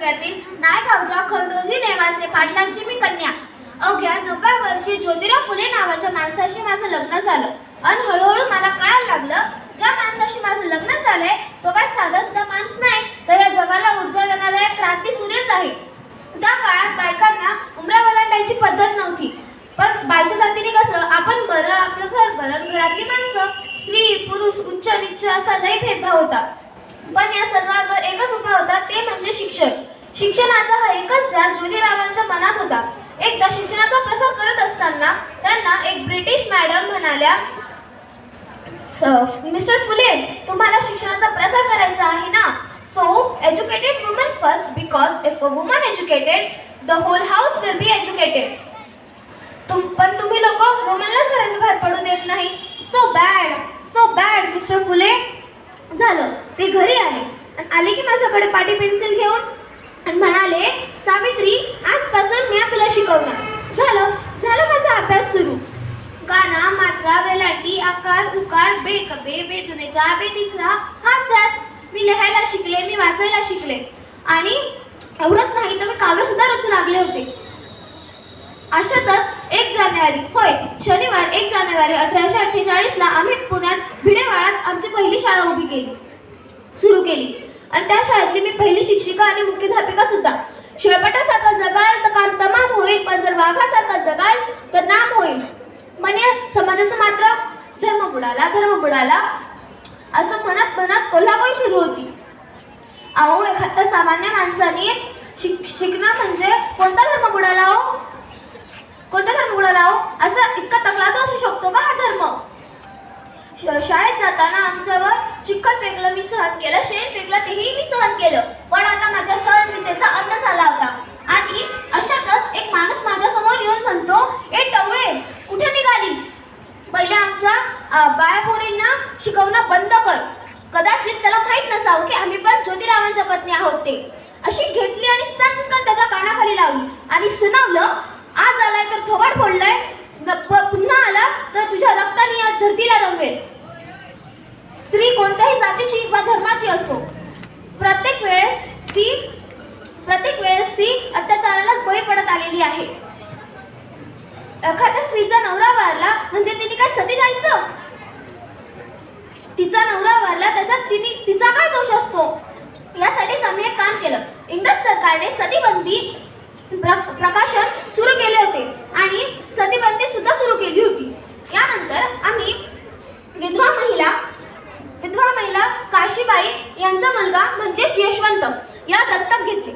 तालुक्यातील नायगावच्या खंडोजी नेवासे पाटलांची मी कन्या. अवघ्या नवव्या वर्षी ज्योतिराव फुले नावाच्या माणसाशी माझं लग्न झालं. आणि हळूहळू मला कळायला लागलं ज्या माणसाशी माझं लग्न झालंय तो काय साधा सुद्धा माणूस नाही तर या जगाला ऊर्जा देणारा एक क्रांती सूर्यच आहे. त्या काळात बायकांना उमऱ्या वलांडायची पद्धत नव्हती. पण बायच्या जातीने कसं आपण बरं आपलं घर बरं घरातली माणसं स्त्री पुरुष उच्च निच्च असा लय भेदभाव होता. पण या सर्वांवर एकच उपाय होता ते म्हणजे शिक्षण. शिक्षणाचा हा एकच ध्यास ज्योतिरावांच्या मनात होता. एकदा शिक्षणाचा प्रसार करत असताना त्यांना एक ब्रिटिश मॅडम म्हणाल्या "स- मिस्टर फुले तुम्हाला शिक्षणाचा प्रसार करायचा आहे ना? So educated woman first because if a woman educated the whole house will be educated तुम पण तुम्ही लोक वुमनलाच घराच्या बाहेर पडू देत नाही. So bad so bad mister Phule. झालं ते घरी आले. आणि आले की माझ्याकडे पाटी पेन्सिल घेऊन आणि म्हणाले सावित्री आजपासून मी तुला शिकवणार. झालं. झालं माझा अभ्यास सुरू. गाना मात्रा वेलांटी आकार उकार बेक बे दुनेचा बे तिसरा हाच त्यास. मी लिहायला शिकले मी वाचायला शिकले. आणि एवढंच नाही तर मी काव्य सुद्धा रचू लागले होते. अशातच एक जानेवारी होय शनिवार एक जानेवारी अठराशे अठ्ठेचाळीसला आम्ही पुण्यात भिडेवाळात आमची पहिली शाळा उभी केली. सुरू केली. आणि त्या शाळेतली मी पहिली शिक्षिका आणि मुख्याध्यापिका सुद्धा. शेळपटासारखा जगाल तर काम तमाम होईल पण जर वाघासारखा जगाल तर नाम होईल. म्हणे समाजाचं मात्र धर्म बुडाला धर्म बुडाला. असं म्हणत म्हणत कोल्हापूर सुरू होती. अहो एखाद्या सामान्य माणसाने शिक शिकणं म्हणजे कोणता धर्म बुडाला हो कोणता धर्म बुडाला हो असं इतका तकलाद असू शकतो का हा धर्म श- शाळेत जाताना आमच्यावर चिखल फेकलं मी सहन केलं शेण फेकलं तेही मी सहन केलं. पण आता माझ्या सहनशीलतेचा अंत झाला होता. आणि अशातच एक माणूस माझ्यासमोर येऊन म्हणतो ए टवळे कुठे निघालीस? पहिले आमच्या बायापोरींना शिकवणं बंद कर. कदाचित त्याला माहीत नसावं की आम्ही पण ज्योतिरावांच्या पत्नी आहोत ते. अशी घेतली आणि सनकन त्याच्या कानाखाली लावली. आणि सुनावलं आज आलाय तर थोबाड फोडलंय. पुन्हा आला तर तुझ्या रक्ताने या धरतीला रंगेल. स्त्री कोणत्याही जातीची किंवा धर्माची असो. प्रत्येक वेळेस ती प्रत्येक वेळेस ती अत्याचारालाच बळी पडत आलेली आहे. एखाद्या स्त्रीचा नवरा वारला म्हणजे तिने काय सती जायचं? तिचा नवरा वारला त्याच्यात तिने तिचा काय दोष असतो? यासाठीच आम्ही एक काम केलं. इंग्रज सरकारने सतीबंदी प्र- प्रकाशन सुरू केले होते आणि सतीबंदी सुद्धा सुरू केली होती यानंतर आम्ही विधवा महिला विधवा महिला काशीबाई यांचा मुलगा म्हणजेच यशवंत. या दत्तक घेतले.